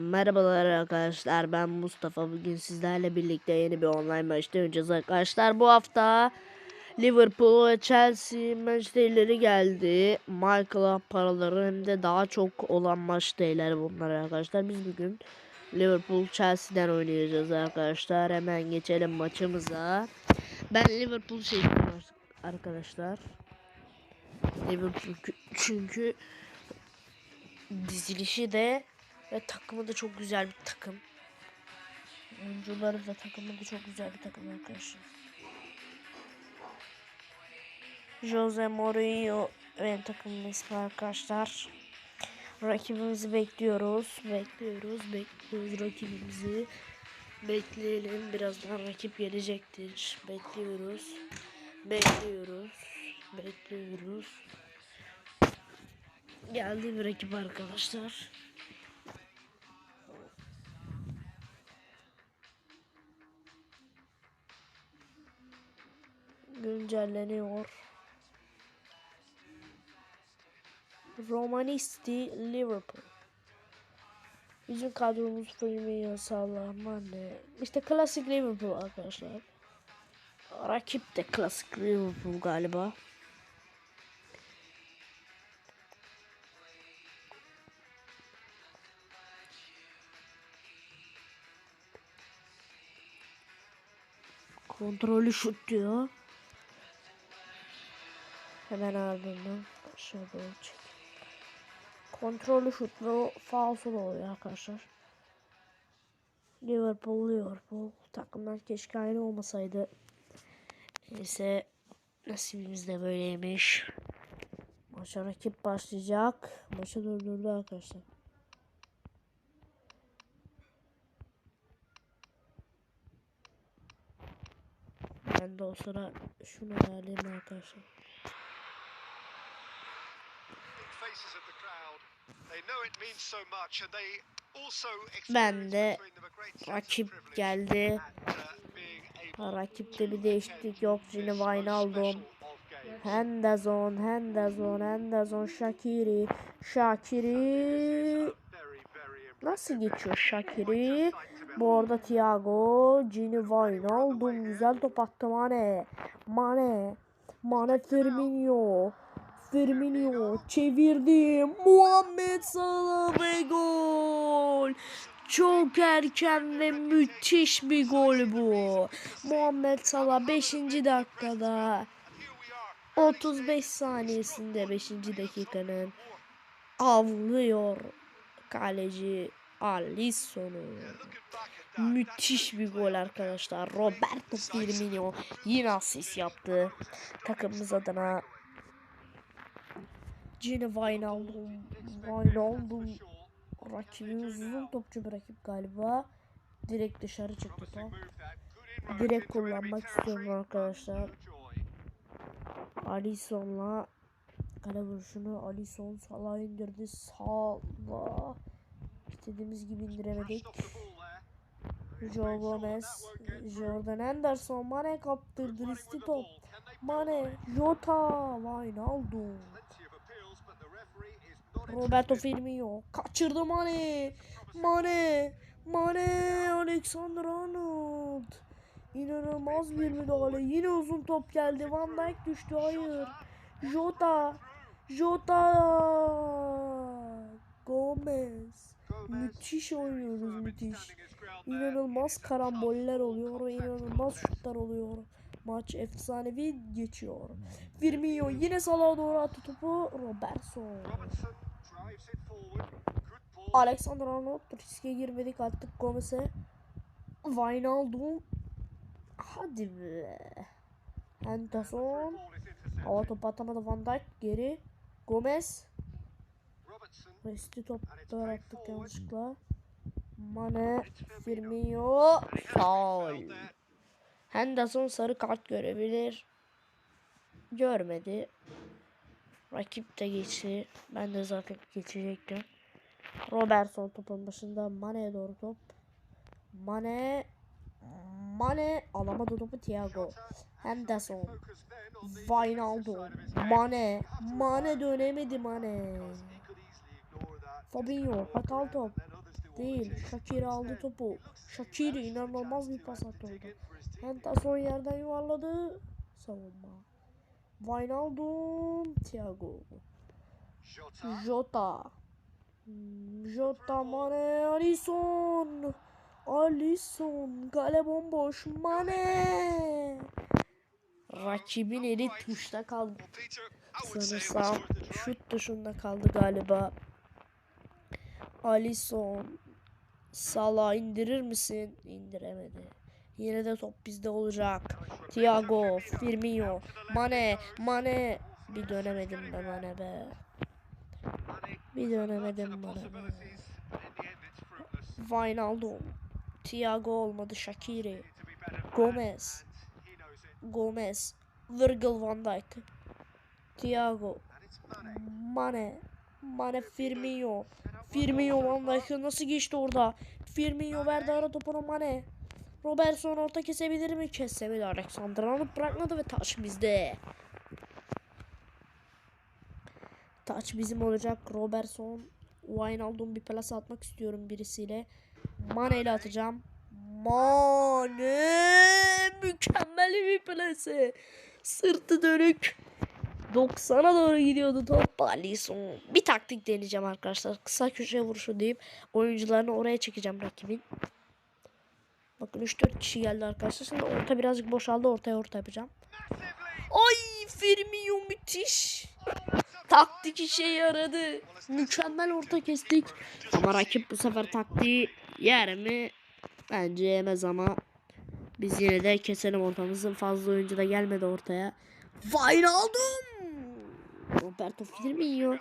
Merhabalar arkadaşlar ben Mustafa. Bugün sizlerle birlikte yeni bir online maçta oynayacağız arkadaşlar. Bu hafta Liverpool ve Chelsea maçları geldi. Michael'a paraları hem de daha çok olan maç değiller bunlar arkadaşlar. Biz bugün Liverpool Chelsea'den oynayacağız arkadaşlar. Hemen geçelim maçımıza. Ben Liverpool seçtim arkadaşlar. Liverpool çünkü dizilişi de ve takımı da çok güzel bir takım. Oyuncuları da takımı da çok güzel bir takım arkadaşlar. Jose Mourinho benim takımın ismi arkadaşlar. Rakibimizi bekliyoruz. Bekliyoruz. Bekliyoruz rakibimizi. Bekleyelim. Birazdan rakip gelecektir. Bekliyoruz. Bekliyoruz. Bekliyoruz. Geldi bir rakip arkadaşlar. Güncelleniyor. Romanisti Liverpool. Bizim kadromuz filmi sağlama ne? İşte klasik Liverpool arkadaşlar. Rakip de klasik Liverpool galiba. Kontrolü şut diyor. Hemen ardından aşağı doğru çek. Kontrolü şutlu falso oluyor arkadaşlar. Liverpool Liverpool takımlar keşke aynı olmasaydı. Neyse nasibimiz de böyleymiş. Maça rakip başlayacak. Maçı durdurdu arkadaşlar. Ben de o sıra şunu ayarlayayım arkadaşlar. Ben de rakip geldi. Rakipte bir değişiklik yok. Yine Wijnaldum. Henderson, Henderson, Henderson, Shakiri, Shakiri. Nasıl geçiyor Shakiri? Bu arada Thiago, Gini Wijnaldum güzel top attı Mane. Mane, Mane Firmino. Firmino çevirdi. Muhammed Salah ve gol. Çok erken ve müthiş bir gol bu. Muhammed Salah 5. dakikada 35 saniyesinde 5. dakikanın avlıyor kaleci Alisson'u. Müthiş bir gol arkadaşlar. Roberto Firmino yine asist yaptı. Takımımız adına Gene Wijnaldum. Wijnaldum. Rakibimiz uzun topçu bir rakip galiba. Direkt dışarı çıktı top. Direkt kullanmak istiyorum arkadaşlar. Alisson'la kale vuruşunu Alisson Salah indirdi. Salah. İstediğimiz gibi indiremedik. Joe Gomez. Jordan Henderson. Mane kaptırdı. Risti top. Mane. Jota. Wijnaldum. Roberto Firmino kaçırdı Mane. Mane. Mane. Alexander Arnold. İnanılmaz bir müdahale. Yine uzun top geldi. Van Dijk düştü. Hayır. Jota. Jota. Gomez. Müthiş oynuyoruz müthiş. İnanılmaz karamboller oluyor. İnanılmaz şutlar oluyor. Maç efsanevi geçiyor. Firmino yine Salah'a doğru attı topu. Robertson. Alexander Arnold riske girmedik attık Gomez'e. Wijnaldum. Hadi be. Henderson. Hava topu atamadı Van Dijk. Geri. Gomez. Resti toplar attık yanlışlıkla. Mane. Firmino. Foul. Henderson sarı kart görebilir. Görmedi. Rakip de geçti. Ben de zaten geçecektim. Robertson topun başında Mane'ye doğru top. Mane Mane alamadı topu Thiago. Henderson. Wijnaldum. Mane. Mane dönemedi Mane. Fabinho hatalı top. Değil. Shakiri aldı topu. Shakiri inanılmaz bir pas attı orada. Henderson yerden yuvarladı. Savunma. Wijnaldum. Thiago. Jota. Jota Mane Alisson. Alisson. Kale bomboş. Mane. Rakibin eli tuşta kaldı. Sanırsam şut dışında kaldı galiba. Alisson. Salah indirir misin? İndiremedi. Yine de top bizde olacak. Thiago, Firmino, Mane, Mane. Bir dönemedim be Mane be. Bir dönemedim Mane be. Wijnaldum. Thiago olmadı. Shakiri. Gomez. Gomez. Virgil van Dijk. Thiago. Mane. Mane Firmino. Firmino Van Dijk'ı nasıl geçti orada? Firmino verdi ara topunu Mane. Robertson orta kesebilir mi? Kesemedi. Alexander Arnold bırakmadı ve taç bizde. Taç bizim olacak. Robertson. Wijnaldum bir plase atmak istiyorum birisiyle. Mane ile atacağım. Mane mükemmel bir plase. Sırtı dönük. 90'a doğru gidiyordu top. Alisson. Bir taktik deneyeceğim arkadaşlar. Kısa köşe vuruşu deyip oyuncularını oraya çekeceğim rakibin. Bakın 3-4 kişi geldi arkadaşlar. Şimdi orta birazcık boşaldı. Ortaya orta yapacağım. Ay Firmino müthiş. Taktik işe yaradı. Mükemmel orta kestik. Ama rakip bu sefer taktiği yer mi? Bence yemez ama biz yine de keselim ortamızın. Fazla oyuncu da gelmedi ortaya. Wijnaldum. Roberto Firmino.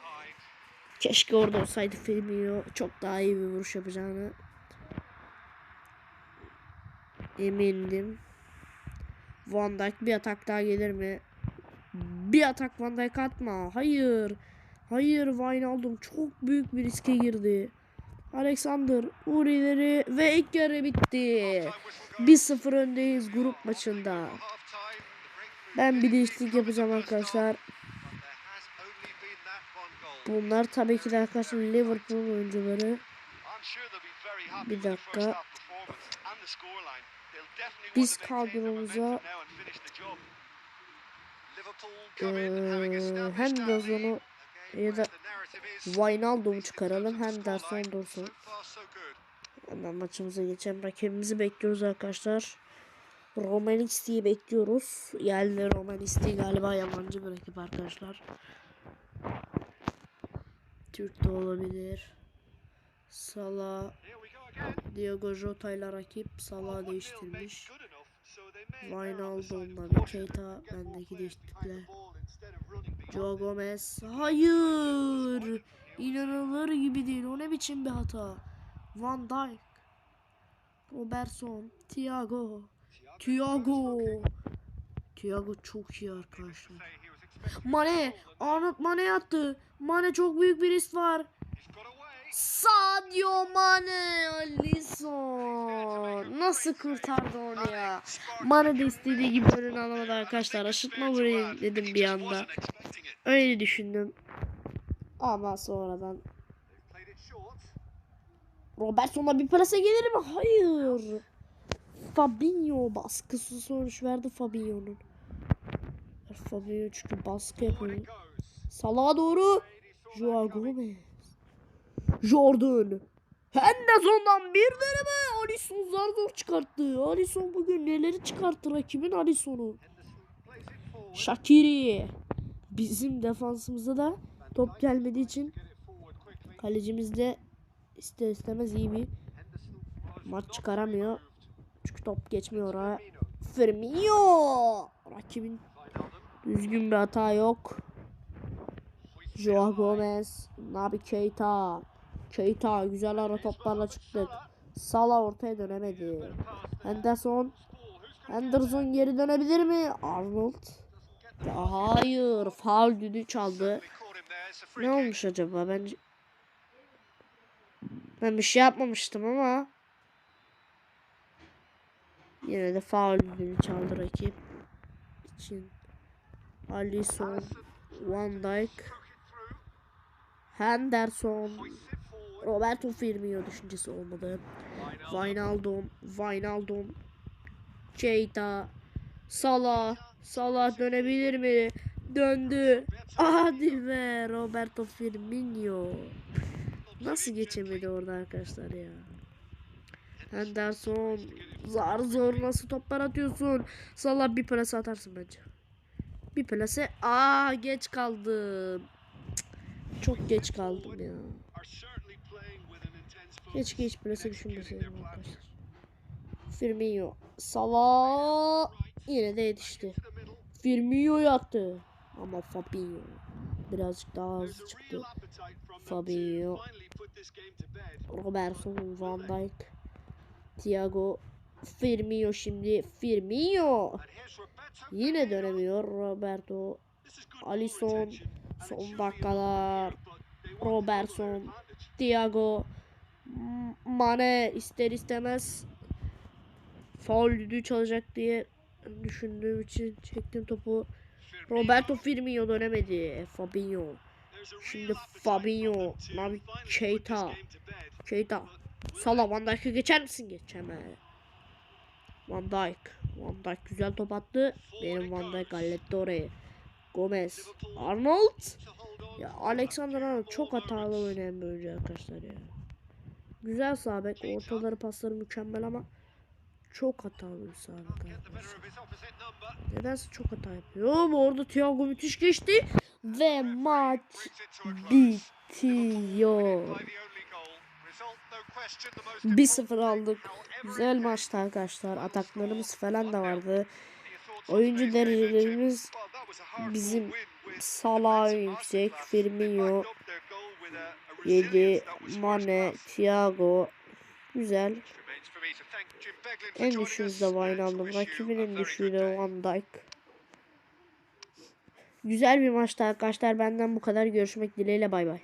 Keşke orada olsaydı Firmino. Çok daha iyi bir vuruş yapacağını. Emindim. Van Dijk bir atak daha gelir mi? Bir atak Van Dijk atma. Hayır. Hayır Wijnaldum çok büyük bir riske girdi. Alexander Urileri ve ilk yarı bitti. 1-0 öndeyiz grup maçında. Ben bir değişiklik yapacağım arkadaşlar. Bunlar tabii ki de arkadaşlar Liverpool oyuncuları. Bir dakika. Biz kadromuza eee Henderson'u ya da Wijnaldum'u çıkaralım. Henderson dursun. Hemen maçımıza geçelim. Rakibimizi bekliyoruz arkadaşlar. Romanisti'yi bekliyoruz. Geldi Romanisti galiba yabancı bir rakip arkadaşlar. Türk de olabilir. Salah Diogo Jota ile rakip Salah değiştirmiş. Wijnaldum'la bir Keita bendeki değişiklikler. Joe Gomez. Hayır. İnanılır gibi değil. O ne biçim bir hata. Van Dijk. Robertson. Thiago. Thiago. Thiago çok iyi arkadaşlar. Mane. Arnold Mane attı. Mane çok büyük bir risk var. Sadio Mane. Alisson. Nasıl kurtardı onu ya. Mane de istediği gibi önünü alamadı arkadaşlar. Aşıtma vurayım dedim bir anda. Öyle düşündüm. Ama sonradan Robertson'a bir plase gelir mi? Hayır. Fabinho baskısı sonuç verdi Fabinho'nun. Fabinho çünkü baskı yapıyor. Salah'a doğru. Joao Gomez. Jordan. Henderson'dan bir deneme. Alisson zar zor çıkarttı. Alisson bugün neleri çıkarttı rakibin Alisson'u. Shakiri. Bizim defansımıza da top gelmediği için kalecimiz de ister istemez iyi bir maç çıkaramıyor. Çünkü top geçmiyor oraya. Firmino. Rakibin düzgün bir hata yok. Joao Gomez. Nabi Keita. Keita güzel ara toplarla çıktık. Salah ortaya dönemedi. Henderson. Henderson geri dönebilir mi? Arnold. Ya hayır. Faul düdüğü çaldı. Ne olmuş acaba? Bence ben bir şey yapmamıştım ama yine de faul düdüğünü çaldı rakip için. Alisson, Van Dijk, Henderson, Roberto Firmino düşüncesi olmadı. Wijnaldum, Wijnaldum, Keita, Salah, Salah dönebilir mi? Döndü. Hadi be Roberto Firmino. Nasıl geçemedi orada arkadaşlar ya? Henderson zar zor nasıl toplar atıyorsun? Salah bir plase atarsın bence. Bir plase. Aa geç kaldım. Çok geç kaldım ya. Keşke hiç plase düşünmeseydim arkadaşlar. Firmino. Salah yine de yetişti. Firmino yaktı. Ama Fabinho birazcık daha hızlı çıktı. Fabinho. Robertson, Van Dijk, Thiago, Firmino şimdi. Firmino. Yine dönemiyor Roberto. Alisson. Son dakikalar. Robertson. Thiago. Mane ister istemez faul düdüğü çalacak diye düşündüğüm için çektim topu. Roberto Firmino dönemedi. Fabinho. Şimdi Fabinho. Nabi Keita. Keita. Salah Van Dijk'e geçer misin? Geçemez. Van Dijk. Van Dijk güzel top attı. Benim Van Dijk halletti orayı. Gomez. Arnold. Ya Alexander Arnold çok hatalı oynayan bir oyuncu arkadaşlar ya. Güzel sağ bek. Ortaları pasları mükemmel ama çok hatalı bir arkadaşlar. Nedense çok hata yapıyor. Ama orada Thiago müthiş geçti. Ve maç bitiyor. 1-0 aldık. Güzel maçtı arkadaşlar. Ataklarımız falan da vardı. Oyuncu derecelerimiz bizim Salah yüksek, Firmino 7, Mane, Thiago güzel. En düşüğümüzde Wijnaldum. Rakibin en düşüğü de Van Dijk. Güzel bir maçtı arkadaşlar. Benden bu kadar. Görüşmek dileğiyle bay bay.